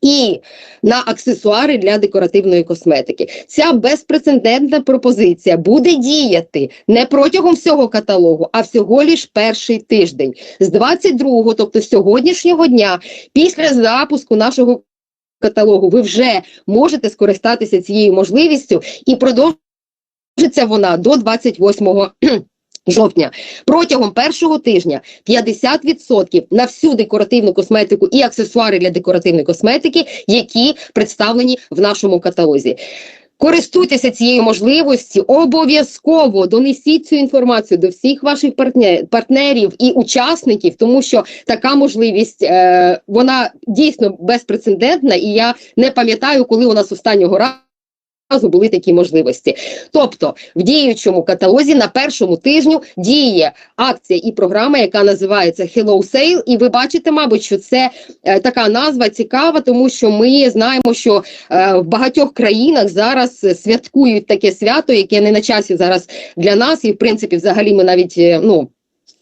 і на аксесуари для декоративної косметики. Ця безпрецедентна пропозиція буде діяти не протягом всього каталогу, а всього лиш перший тиждень з 22-го, тобто сьогоднішнього дня, після запуску нашого каталогу, ви вже можете скористатися цією можливістю і продовжиться вона до 28 Жовтня протягом першого тижня 50% на всю декоративну косметику і аксесуари для декоративної косметики, які представлені в нашому каталозі. Користуйтеся цією можливістю, обов'язково донесіть цю інформацію до всіх ваших партнерів і учасників, тому що така можливість е, вона дійсно безпрецедентна, і я не пам'ятаю, коли у нас останнього разу були такі можливості. Тобто, в діючому каталозі на першому тижню діє акція і програма, яка називається Hello Sale, і ви бачите, мабуть, що це е, така назва цікава, тому що ми знаємо, що е, в багатьох країнах зараз святкують таке свято, яке не на часі зараз для нас, і в принципі, взагалі, ми навіть е, ну.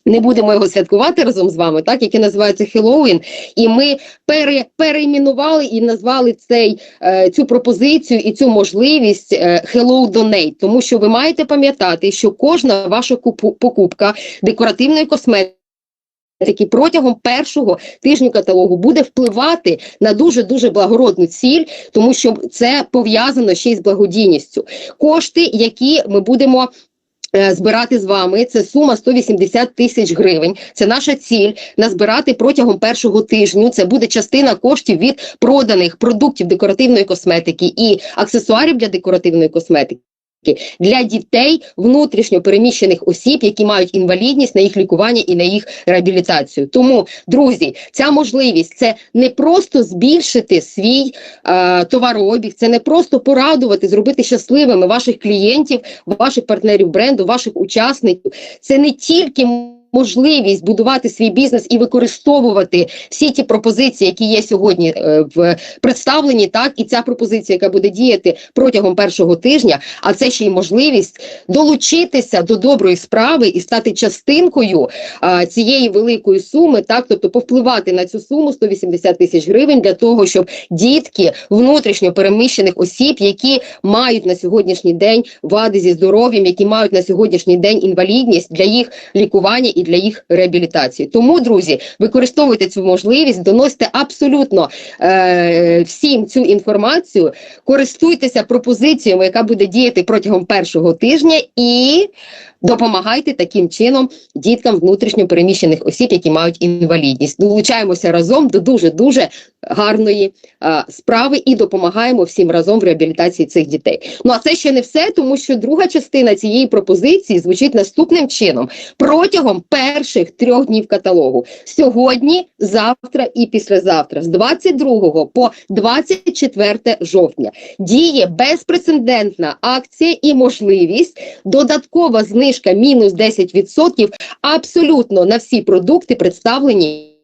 Не будемо його святкувати разом з вами, так яке називається Хеллоуін, і ми пере, перейменували і назвали цей е, цю пропозицію і цю можливість е, Hello Donate, тому що ви маєте пам'ятати, що кожна ваша купу, покупка декоративної косметики. Який протягом першого тижню каталогу буде впливати на дуже дуже благородну ціль, тому що це пов'язано ще й з благодійністю. Кошти, які ми будемо збирати з вами це сума 180 тисяч гривень. Це наша ціль назбирати протягом першого тижню. Це буде частина коштів від проданих продуктів декоративної косметики і аксесуарів для декоративної косметики. Для дітей внутрішньо переміщених осіб, які мають інвалідність на їх лікування і на їх реабілітацію. Тому, друзі, ця можливість це не просто збільшити свій е, товарообіг, це не просто порадувати, зробити щасливими ваших клієнтів, ваших партнерів бренду, ваших учасників. Це не тільки можливість будувати свій бізнес і використовувати всі ті пропозиції, які є сьогодні е, в представленні, так? І ця пропозиція, яка буде діяти протягом першого тижня, а це ще й можливість долучитися до доброї справи і стати частинкою цієї великої суми, так? Тобто повпливати на цю суму 180 тисяч гривень для того, щоб дітки внутрішньо переміщених осіб, які мають на сьогоднішній день вади зі здоров'ям, які мають на сьогоднішній день інвалідність для їх лікування і для їх реабілітації. Тому, друзі, використовуйте цю можливість, доносите абсолютно е, всім цю інформацію, користуйтеся пропозиціями, яка буде діяти протягом першого тижня, і допомагайте таким чином діткам внутрішньо переміщених осіб, які мають інвалідність. Долучаємося разом до дуже дуже гарної а, справи і допомагаємо всім разом в реабілітації цих дітей. Ну а це ще не все, тому що друга частина цієї пропозиції звучить наступним чином: протягом перших трьох днів каталогу. Сьогодні, завтра і післязавтра, з 22 по 24 жовтня, діє безпрецедентна акція і можливість. Додаткова знижка мінус 10% абсолютно на всі продукти представлені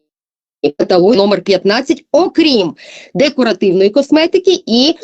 каталог номер 15, окрім декоративної косметики і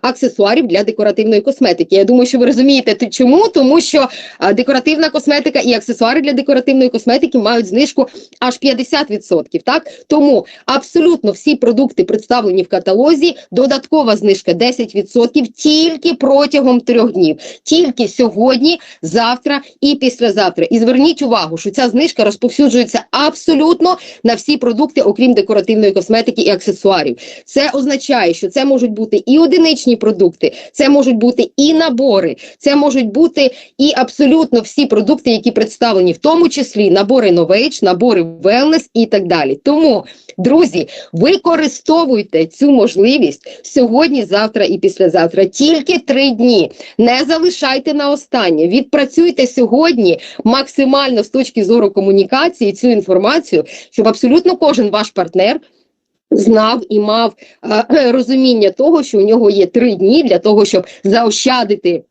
аксесуарів для декоративної косметики. Я думаю, що ви розумієте чому, тому що декоративна косметика і аксесуари для декоративної косметики мають знижку аж 50%. Так тому абсолютно всі продукти представлені в каталозі. Додаткова знижка 10% тільки протягом трьох днів, тільки сьогодні, завтра і післязавтра. І зверніть увагу, що ця знижка розповсюджується абсолютно на всі продукти, окрім декоративної косметики і аксесуарів. Це означає, що це можуть бути і одиничні продукти, це можуть бути і набори, це можуть бути і абсолютно всі продукти, які представлені, в тому числі набори Novage, набори Wellness і так далі. Тому, друзі, використовуйте цю можливість сьогодні, завтра і післязавтра. Тільки три дні. Не залишайте на останнє. Відпрацюйте сьогодні максимально з точки зору комунікації цю інформацію, щоб абсолютно кожен ваш партнер знав і мав е, розуміння того, що у нього є три дні для того, щоб заощадити.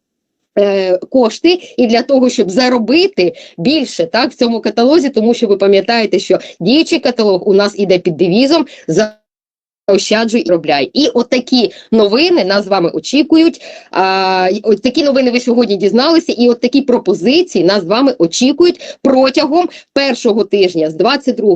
Е, кошти і для того, щоб заробити більше так в цьому каталозі, тому що ви пам'ятаєте, що діючий каталог у нас іде під девізом за Ощаджуй і робляй. І от такі новини нас з вами очікують. А, От такі новини ви сьогодні дізналися, і от такі пропозиції нас з вами очікують протягом першого тижня з 22